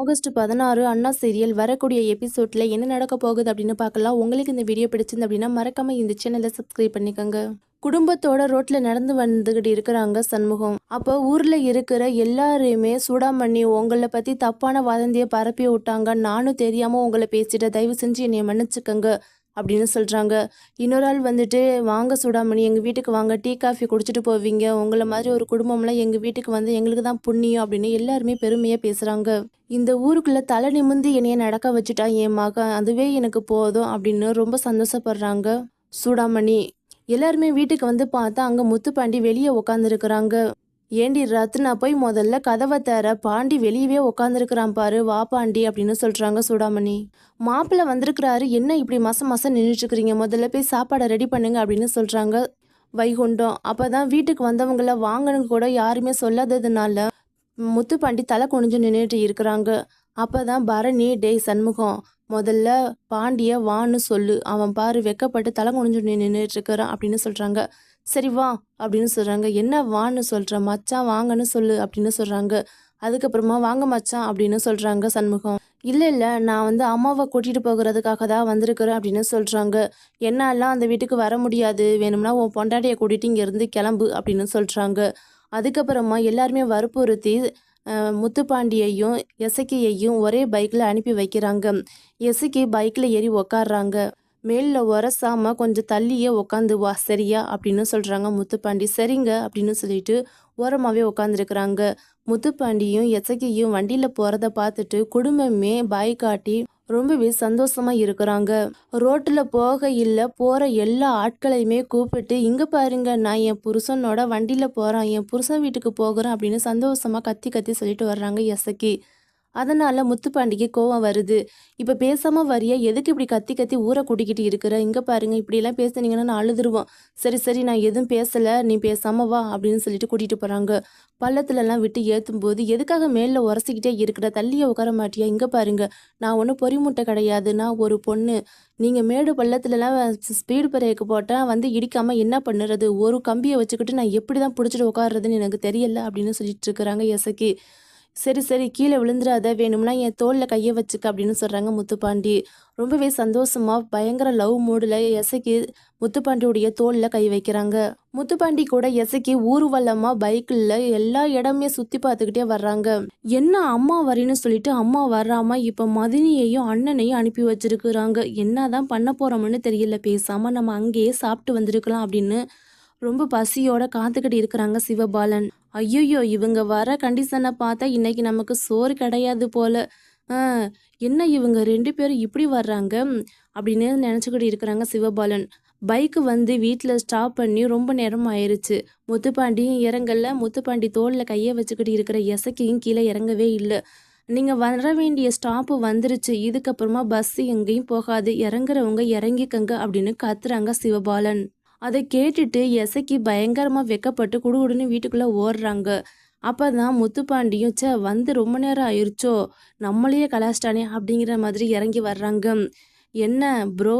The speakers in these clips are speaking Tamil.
ஆகஸ்ட் பதினாறு அண்ணா சீரியல் வரக்கூடிய எபிசோட்ல என்ன நடக்க போகுது அப்படின்னு பார்க்கலாம். உங்களுக்கு இந்த வீடியோ பிடிச்சிருந்து அப்படின்னா மறக்காம இந்த சேனலை சப்ஸ்கிரைப் பண்ணிக்கோங்க. குடும்பத்தோட ரோட்ல நடந்து வந்துகிட்டு இருக்கிறாங்க சண்முகம். அப்போ ஊர்ல இருக்கிற எல்லாரையுமே சூடாமண்ணி உங்களை பத்தி தப்பான வதந்தியை பரப்பி விட்டாங்க. நானும் தெரியாம உங்களை பேசிட்ட தயவு செஞ்சு என்னை மன்னிச்சுக்கோங்க. அப்படின்னு சொல்கிறாங்க இன்னொரு ஆள் வந்துட்டு வாங்க சூடாமணி எங்கள் வீட்டுக்கு வாங்க டீ காஃபி குடிச்சிட்டு போவீங்க. உங்களை மாதிரி ஒரு குடும்பம்லாம் எங்கள் வீட்டுக்கு வந்து எங்களுக்கு தான் புண்ணியம் அப்படின்னு எல்லாருமே பெருமையாக பேசுகிறாங்க இந்த ஊருக்குள்ளே தலை நிமிந்து என்னைய நடக்க வச்சுட்டா என் மகன் அதுவே எனக்கு போதும் அப்படின்னு ரொம்ப சந்தோஷப்படுறாங்க. சூடாமணி எல்லாருமே வீட்டுக்கு வந்து பார்த்தா அங்கே முத்துப்பாண்டி வெளியே உட்காந்துருக்குறாங்க ஏண்டி ரத்னா போய் முதல்ல கதவை தர பாண்டி வெளியவே உட்காந்துருக்கிறான் பாரு வா பாண்டி அப்படின்னு சொல்றாங்க சூடாமணி. மாப்பிள்ளை வந்திருக்கிறாரு என்ன இப்படி மாசம் மாசம் நின்றுட்டு இருக்கிறீங்க முதல்ல போய் சாப்பாடை ரெடி பண்ணுங்க அப்படின்னு சொல்றாங்க வைகுண்டம். அப்பதான் வீட்டுக்கு வந்தவங்கள வாங்கணும் கூட யாருமே சொல்லாததுனால முத்துப்பாண்டி தலை குனிஞ்சு நின்றுட்டு இருக்கிறாங்க. அப்பதான் பரணி டேய் சண்முகம் முதல்ல பாண்டிய வான்னு சொல்லு அவன் பாரு வெக்கப்பட்டு தலை குனிஞ்சு நின்றுட்டு இருக்கிறான் அப்படின்னு சொல்றாங்க. சரி வா அப்படின்னு சொல்கிறாங்க என்ன வான்னு சொல்கிற மச்சான் வாங்கன்னு சொல்லு அப்படின்னு சொல்கிறாங்க அதுக்கப்புறமா வாங்க மச்சான் அப்படின்னு சொல்கிறாங்க சண்முகம். இல்லை இல்லை நான் வந்து அம்மாவை கூட்டிகிட்டு போகிறதுக்காக தான் வந்திருக்கிறேன் அப்படின்னு சொல்கிறாங்க என்னாலாம் அந்த வீட்டுக்கு வர முடியாது. வேணும்னா உன் பொண்டாட்டியை கூட்டிகிட்டு இங்கேருந்து கிளம்பு அப்படின்னு சொல்கிறாங்க அதுக்கப்புறமா எல்லாருமே வற்புறுத்தி முத்துப்பாண்டியையும் எசக்கியையும் ஒரே பைக்கில் அனுப்பி வைக்கிறாங்க. எசக்கி பைக்கில் ஏறி உக்காடுறாங்க மேலில் உரசாம கொஞ்சம் தள்ளியே உக்காந்து வா சரியா? அப்படின்னு சொல்கிறாங்க முத்துப்பாண்டி. சரிங்க அப்படின்னு சொல்லிட்டு ஓரமாகவே உக்காந்துருக்குறாங்க. முத்துப்பாண்டியும் எசக்கியும் வண்டியில் போகிறத பார்த்துட்டு குடும்பமே பாய் காட்டி ரொம்பவே சந்தோஷமாக இருக்கிறாங்க. ரோட்டில் போக இல்லை போகிற எல்லா ஆட்களையுமே கூப்பிட்டு இங்கே பாருங்க நான் என் புருஷனோட வண்டியில் போகிறேன் என் புருஷன் வீட்டுக்கு போகிறேன் அப்படின்னு சந்தோஷமாக கத்தி கத்தி சொல்லிட்டு வர்றாங்க எசக்கி. அதனால முத்துப்பாண்டிக்கு கோவம் வருது. இப்போ பேசாம வரியா எதுக்கு இப்படி கத்தி கத்தி ஊரை கூட்டிக்கிட்டு இருக்கிற? இங்க பாருங்க இப்படியெல்லாம் பேசுனீங்கன்னா நான் அழுதுருவோம் சரி சரி நான் எதுவும் பேசல நீ பேசாம வா அப்படின்னு சொல்லிட்டு கூட்டிட்டு போறாங்க. பள்ளத்துல எல்லாம் விட்டு ஏத்தும் போது எதுக்காக மேல உரசிக்கிட்டே இருக்கிற? தள்ளியே உட்கார மாட்டியா? இங்க பாருங்க நான் ஒன்றும் பொறிமுட்டை கிடையாது நான் ஒரு பொண்ணு. நீங்க மேடு பள்ளத்துலலாம் ஸ்பீடு பிரேக்கு போட்டா வந்து இடிக்காம என்ன பண்ணுறது? ஒரு கம்பியை வச்சுக்கிட்டு நான் எப்படி தான் பிடிச்சிட்டு உட்காருறதுன்னு எனக்கு தெரியல அப்படின்னு சொல்லிட்டு இருக்கிறாங்க எசக்கி சரி சரி கீழே விழுந்துடாத வேணும்னா என் தோளில் கையை வச்சுக்க அப்படின்னு சொல்கிறாங்க முத்துப்பாண்டி. ரொம்பவே சந்தோஷமா பயங்கர லவ் மூடில் எசைக்கு முத்துப்பாண்டியுடைய தோளில் கை வைக்கிறாங்க. முத்துப்பாண்டி கூட எசைக்கு ஊர்வலமாக பைக்கில் எல்லா இடமே சுற்றி பார்த்துக்கிட்டே வர்றாங்க. என்ன அம்மா வரேன்னு சொல்லிட்டு அம்மா வராம இப்போ மதினியையும் அண்ணனையும் அனுப்பி வச்சிருக்கிறாங்க. என்னதான் பண்ண போகிறோம்னு தெரியல பேசாமல் நம்ம அங்கேயே சாப்பிட்டு வந்திருக்கலாம் அப்படின்னு ரொம்ப பசியோட காத்துக்கிட்டு இருக்கிறாங்க சிவபாலன். ஐயோ இவங்க வர கண்டிஷனை பார்த்தா இன்னைக்கு நமக்கு சோறு கிடையாது போல. என்ன இவங்க ரெண்டு பேரும் இப்படி வர்றாங்க? அப்படின்னு நினச்சிக்கிட்டு இருக்கிறாங்க சிவபாலன். பைக்கு வந்து வீட்டில் ஸ்டாப் பண்ணி ரொம்ப நேரம் ஆயிடுச்சு முத்துப்பாண்டியும் இறங்கல. முத்துப்பாண்டி தோளில் கையை வச்சுக்கிட்டு இருக்கிற எசக்கியும் கீழே இறங்கவே இல்லை. நீங்கள் வர வேண்டிய ஸ்டாப்பு வந்துருச்சு. இதுக்கப்புறமா பஸ் எங்கேயும் போகாது. இறங்குறவங்க இறங்கிக்கங்க அப்படின்னு கத்துறாங்க சிவபாலன். அதை கேட்டுட்டு எசைக்கு பயங்கரமாக வெக்கப்பட்டு குடுகுடுன்னு வீட்டுக்குள்ளே ஓடுறாங்க. அப்போ தான் முத்துப்பாண்டியும் ச்சே வந்து ரொம்ப நேரம் ஆயிடுச்சோ நம்மளையே கலாச்சிட்டானே அப்படிங்கிற மாதிரி இறங்கி வர்றாங்க. என்ன ப்ரோ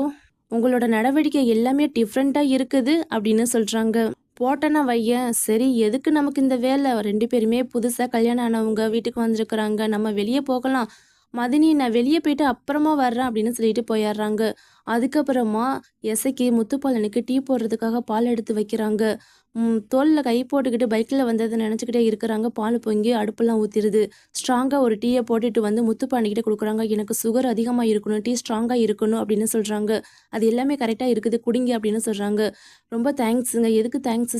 உங்களோட நடவடிக்கை எல்லாமே டிஃப்ரெண்ட்டாக இருக்குது அப்படின்னு சொல்கிறாங்க போட்டனா வையன்? சரி எதுக்கு நமக்கு இந்த வேலை? ரெண்டு பேருமே புதுசாக கல்யாணம் ஆனவங்க வீட்டுக்கு வந்திருக்கிறாங்க. நம்ம வெளியே போகலாம். மதினி நான் வெளியே போயிட்டு அப்புறமா வர்றேன் அப்படின்னு சொல்லிட்டு போயிடுறாங்க. அதுக்கப்புறமா எசைக்கு முத்துப்பாலனுக்கு டீ போடுறதுக்காக பால் எடுத்து வைக்கிறாங்க. தோலில் கை போட்டுக்கிட்டு பைக்கில் வந்ததை நினச்சிக்கிட்டே இருக்கிறாங்க. பால் பொங்கி அடுப்பெல்லாம் ஊற்றிடுது ஸ்ட்ராங்காக ஒரு டீயை போட்டுட்டு வந்து முத்துப்பாண்டிக்கிட்ட கொடுக்குறாங்க. எனக்கு சுகர் அதிகமாக இருக்கணும் டீ ஸ்ட்ராங்காக இருக்கணும் அப்படின்னு சொல்கிறாங்க அது எல்லாமே கரெக்டாக இருக்குது குடிங்க அப்படின்னு சொல்கிறாங்க ரொம்ப தேங்க்ஸுங்க. எதுக்கு தேங்க்ஸ்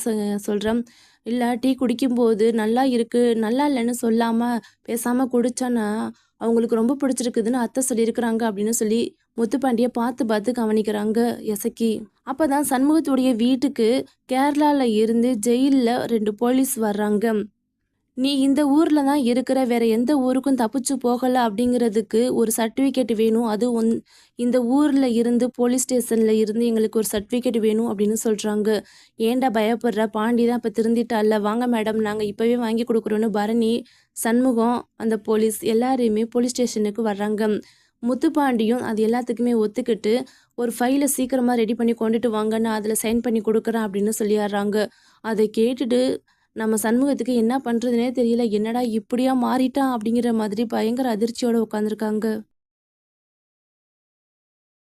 சொல்கிறேன் இல்லை டீ குடிக்கும்போது நல்லா இருக்குது நல்லா இல்லைன்னு சொல்லாமல் பேசாமல் குடிச்சோன்னா அவங்களுக்கு ரொம்ப பிடிச்சிருக்குதுன்னு அத்தை சொல்லியிருக்கிறாங்க அப்படின்னு சொல்லி முத்துப்பாண்டியை பார்த்து பார்த்து கவனிக்கிறாங்க எசக்கி. அப்போதான் சண்முகத்துடைய வீட்டுக்கு கேரளாவில் இருந்து ஜெயிலில் ரெண்டு போலீஸ் வர்றாங்க. நீ இந்த ஊரில் தான் இருக்கிற வேற எந்த ஊருக்கும் தப்பிச்சு போகலை அப்படிங்கிறதுக்கு ஒரு சர்டிஃபிகேட் வேணும். அது ஒன் இந்த ஊரில் இருந்து போலீஸ் ஸ்டேஷனில் இருந்து எங்களுக்கு ஒரு சர்டிஃபிகேட் வேணும் அப்படின்னு சொல்கிறாங்க ஏன்டா பயப்படுற? பாண்டி தான் இப்போ திருந்திட்டால. வாங்க மேடம் நாங்கள் இப்போவே வாங்கி கொடுக்குறோன்னு பரணி சண்முகம் அந்த போலீஸ் எல்லாரையுமே போலீஸ் ஸ்டேஷனுக்கு வர்றாங்க. முத்துப்பாண்டியும் அது எல்லாத்துக்குமே ஒத்துக்கிட்டு ஒரு ஃபைலை சீக்கிரமாக ரெடி பண்ணி கொண்டுட்டு வாங்க. நான் அதில் சைன் பண்ணி கொடுக்குறேன் அப்படின்னு சொல்லிடுறாங்க அதை கேட்டுட்டு நம்ம சண்முகத்துக்கு என்ன பண்ணுறதுனே தெரியல. என்னடா இப்படியா மாறிட்டான் அப்படிங்கிற மாதிரி பயங்கர அதிர்ச்சியோடு உட்காந்துருக்காங்க